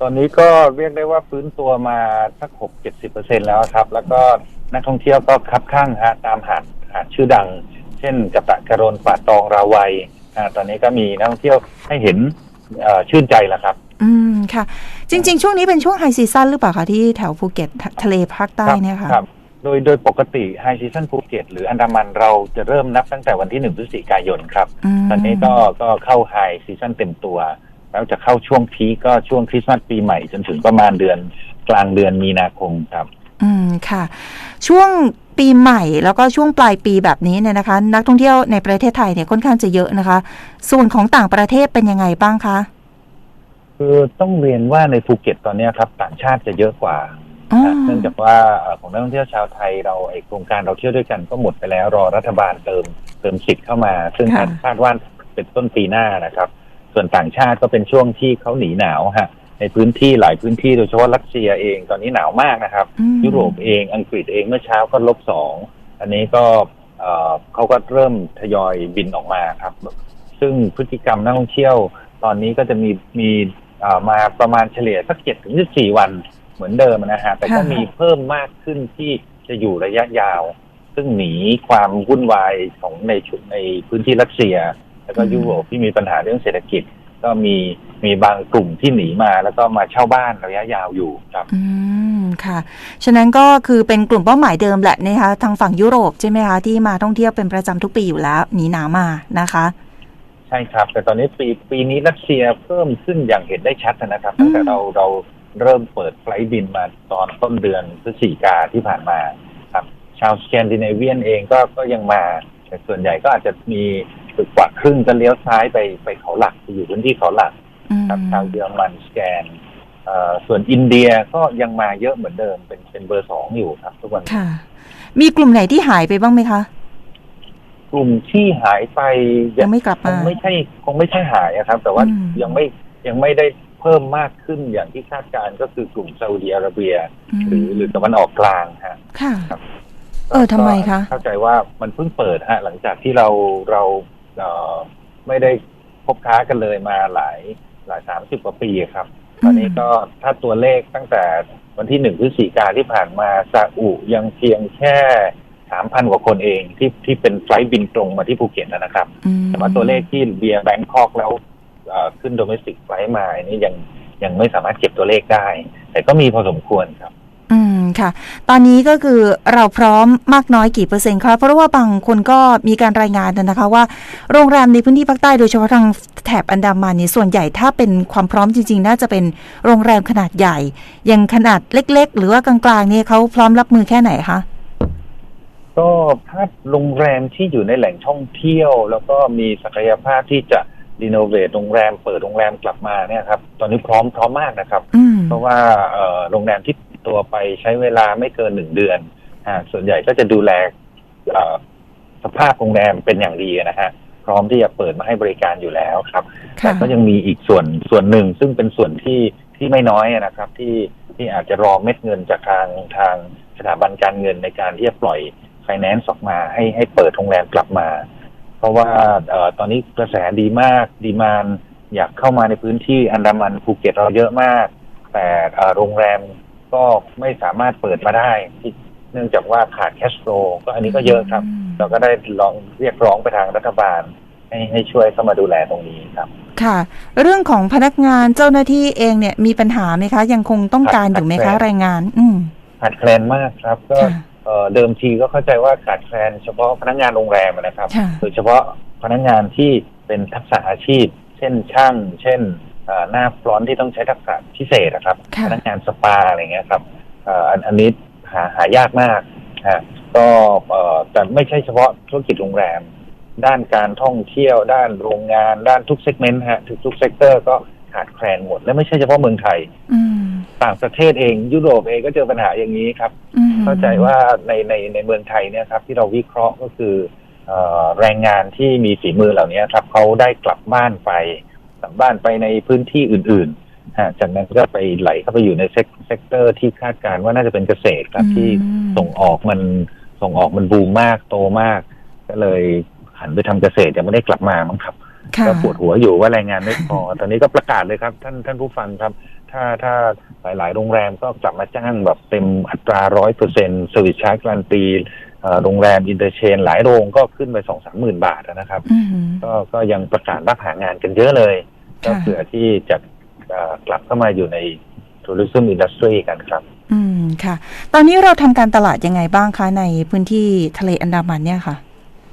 ตอนนี้ก็เรียกได้ว่าฟื้นตัวมาสักหกเจ็ดสิบเปอร์เซ็นแล้วครับ แล้วก็นักท่องเที่ยวก็คับข้างฮะตามหาดหาดชื่อดัง เช่นกระตะกระโรนป่าตองราวัยอ่าตอนนี้ก็มีนักท่องเที่ยวให้เห็นเอ่อชื่นใจแล้วครับ อืมค่ะ จริง ๆ ช่วงนี้เป็นช่วงไฮซีซั่นหรือเปล่าคะที่แถวภูเก็ตทะทะเลภาคใต้เนี่ยค่ะรับโดยโดยปกติไฮซีซันภูเก็ตหรืออันดามันเราจะเริ่มนับตั้งแต่วันที่หนึ่งพฤศจิกายนครับมตอนนี้ก็ก็เข้าไฮซีซันเต็มตัว แล้วจะเข้าช่วงพีคก็ช่วงคริสต์มาสปีใหม่จนถึงประมาณเดือนกลางเดือนมีนาคมครับ อืมค่ะ ช่วงปีใหม่แล้วก็ช่วงปลายปีแบบนี้เนี่ยนะคะ นักท่องเที่ยวในประเทศไทยเนี่ยค่อนข้างจะเยอะนะคะ ส่วนของต่างประเทศเป็นยังไงบ้างคะคือต้องเรียนว่าในภูเก็ตตอนนี้ครับ ต่างชาติจะเยอะกว่าอ๋อนะเนื่องจากว่าเอ่อของนักท่องเที่ยวชาวไทยเราไอโครงการเราเที่ยวด้วยกันก็หมดไปแล้วรอรัฐบาลเติมเติมสิทธิ์เข้ามา ซึ่งค่ะคาดว่าเป็นต้นปีหน้านะครับ ส่วนต่างชาติก็เป็นช่วงที่เขาหนีหนาวฮะในพื้นที่หลายพื้นที่โดยเฉพาะรัสเซียเองตอนนี้หนาวมากนะครับอืมยุโรปเองอังกฤษเองเมื่อเช้าก็ลบสองอันนี้ก็เอ่อเขาก็เริ่มทยอยบินออกมาครับ ซึ่งพฤติกรรมนักท่องเที่ยว ตอนนี้ก็จะมีมีเอ่อมาประมาณเฉลี่ยสักเจ็ดถึงสี่วันเหมือนเดิมนะฮะแต่ก็ค่ะมีเพิ่มมากขึ้นที่จะอยู่ระยะยาว ซึ่งหนีความวุ่นวายของในชุในพื้นที่รัสเซีย แล้วก็ยุโรปที่มีปัญหาเรื่องเศรษฐกิจ ก็มีมีบางกลุ่มที่หนีมา แล้วก็มาเช่าบ้านระยะยาวอยู่ครับ อืมค่ะ ฉะนั้นก็คือเป็นกลุ่มเป้าหมายเดิมแหละนะคะทางฝั่งยุโรปใช่ไหมคะที่มาท่องเที่ยวเป็นประจำทุกปีอยู่แล้วหนีหนาวมานะคะใช่ครับ แต่ตอนนี้ปีปีนี้รัสเซียเพิ่มขึ้นอย่างเห็นได้ชัดนะครับตั้งแต่อืมเราเราเริ่มเปิดไฟลท์บินมาตอนต้นเดือนพฤศจิกาที่ผ่านมาครับ ชาวสแกนดิเนเวียนเองก็ก็ยังมา แต่ส่วนใหญ่ก็อาจจะมี กว่าครึ่งจะเลี้ยวซ้ายไปไปเขาหลักไปอยู่พื้นที่เขาหลักอืมครับชาวเยอรมันสแกนเอ่อส่วนอินเดียก็ยังมาเยอะเหมือนเดิมเป็นเป็นเบอร์สองอยู่ครับ ทุกวันนี้ค่ะ มีกลุ่มไหนที่หายไปบ้างไหมคะ กลุ่มที่หายไปยังไม่กลับคมางไม่ใช่คงไม่ใช่หายอะครับ แต่ว่าอืมยังไม่ยังไม่ได้เพิ่มมากขึ้นอย่างที่คาดการณ์ก็คือกลุ่มซาอุดิอาระเบีย หรือหรือตะวันออกกลางฮะค่ะครับเออทำไมคะก็เข้าใจว่ามันเพิ่งเปิดฮะ หลังจากที่เราเราเอ่อ ไม่ได้พบค้ากันเลยมาหลายหลายสามสิบกว่าปีครับ ตอนนี้ก็ถ้าตัวเลขตั้งแต่วันที่หนึ่งพฤศจิกาที่ผ่านมาซาอุยังเพียงแค่สามพันกว่าคนเองที่ที่เป็นไฟลท์บินตรงมาที่ภูเก็ตนะครับอืมแต่ว่าตัวเลขที่เบียร์แบงคอกแล้วเอ่อขึ้นโดเมสติกไฟล์มาอันนี้ยังยังไม่สามารถเก็บตัวเลขได้ แต่ก็มีพอสมควรครับอืม ค่ะ ตอนนี้ก็คือเราพร้อมมากน้อยกี่เปอร์เซ็นต์ครับเพราะว่าบางคนก็มีการรายงานนะคะว่าโรงแรมในพื้นที่ภาคใต้โดยเฉพาะทางแถบอันดามันนี่ส่วนใหญ่ถ้าเป็นความพร้อมจริง ๆ น่าจะเป็นโรงแรมขนาดใหญ่อย่างขนาดเล็ก ๆ หรือว่ากลางๆเนี่ยเขาพร้อมรับมือแค่ไหนคะก็ถ้าโรงแรมที่อยู่ในแหล่งท่องเที่ยว แล้วก็มีศักยภาพที่จะ รีโนเวทโรงแรมเปิดโรงแรมกลับมาเนี่ยครับตอนนี้พร้อมพร้อมมากนะครับอืมเพราะว่าเอ่อโรงแรมที่ปิดตัวไปใช้เวลาไม่เกินหนึ่งเดือนอ่าส่วนใหญ่ก็จะดูแลเอ่อสภาพโรงแรมเป็นอย่างดีนะฮะพร้อมที่จะเปิดมาให้บริการอยู่แล้วครับแต่ค่ะก็ยังมีอีกส่วนส่วนหนึ่งซึ่งเป็นส่วนที่ที่ไม่น้อยนะครับ ที่ที่อาจจะรอเม็ดเงินจากทางทางสถาบันการเงินในการที่จะปล่อยไฟแนนซ์ออกมาให้ให้เปิดโรงแรมกลับมา เพราะว่าเอ่อตอนนี้กระแสดีมากดีมานอยากเข้ามาในพื้นที่อันดามันภูเก็ตเราเยอะมาก แต่เอ่อโรงแรมก็ไม่สามารถเปิดมาได้ที่เนื่องจากว่าขาดแคชโฟลก็อันนี้ก็เยอะครับ เราก็ได้ลองเรียกร้องไปทางรัฐบาลให้ให้ช่วยเข้ามาดูแลตรงนี้ครับ ค่ะ เรื่องของพนักงานเจ้าหน้าที่เองเนี่ยมีปัญหาไหมคะ ยังคงต้องการอยู่ไหมขาคะดแคลนแรงงาน อืมขาดแคลนมากครับ ก็ค่ะ เอ่อเดิมทีก็เข้าใจว่าขาดแคลนเฉพาะพนักงานโรงแรมนะครับค่ะโดยเฉพาะพนักงานที่เป็นทักษะอาชีพ เช่นช่าง เช่นเอ่อหน้าฟรอนต์ที่ต้องใช้ทักษะพิเศษนะครับค่ะพนักงานสปาอะไรเงี้ยครับเอ่ออันอันนี้หาหายากมากฮะก็เอ่อแต่ไม่ใช่เฉพาะธุรกิจโรงแรม ด้านการท่องเที่ยว ด้านโรงงาน ด้านทุกเซกเมนต์ฮะทุกทุกเซกเตอร์ก็ ขาดแคลนหมด และไม่ใช่เฉพาะเมืองไทยอืมต่างประเทศเอง ยุโรปเองก็เจอปัญหาอย่างนี้ครับอืมเข้าใจว่าในในในเมืองไทยเนี่ยครับ ที่เราวิเคราะห์ก็คือเอ่อแรงงานที่มีฝีมือเหล่านี้ครับเขาได้กลับบ้านไปกลับบ้านไปในพื้นที่อื่นๆฮะจากนั้นก็ไปไหลเข้าไปอยู่ในเซกเซกเตอร์ที่คาดการณ์ว่าน่าจะเป็นเกษตรครับที่อืมส่งออกมันส่งออกมันบูมมากโตมาก ก็เลยหันไปทำเกษตรยังไม่ได้กลับมามั้งครับค่ะ ก็ปวดหัวอยู่ว่าแรงงานไม่พอ ตอนนี้ก็ประกาศเลยครับ ท่านท่านผู้ฟังครับ ถ้าถ้าหลาย ๆ โรงแรมก็กลับมาจ้างแบบเต็มอัตราร้อยเปอร์เซ็นต์สวิตชาร์จกลางปีเอ่อโรงแรมอินเตอร์เชน หลายโรงก็ขึ้นไปสองสามหมื่นบาทนะครับอืมก็ก็ยังประกาศรับหางานกันเยอะเลย ก็ค่ะเผื่อที่จะเอ่อกลับเข้ามาอยู่ในทัวริซึมอินดัสทรีกันครับ อืมค่ะ ตอนนี้เราทำการตลาดยังไงบ้างคะในพื้นที่ทะเลอันดามันเนี่ยค่ะ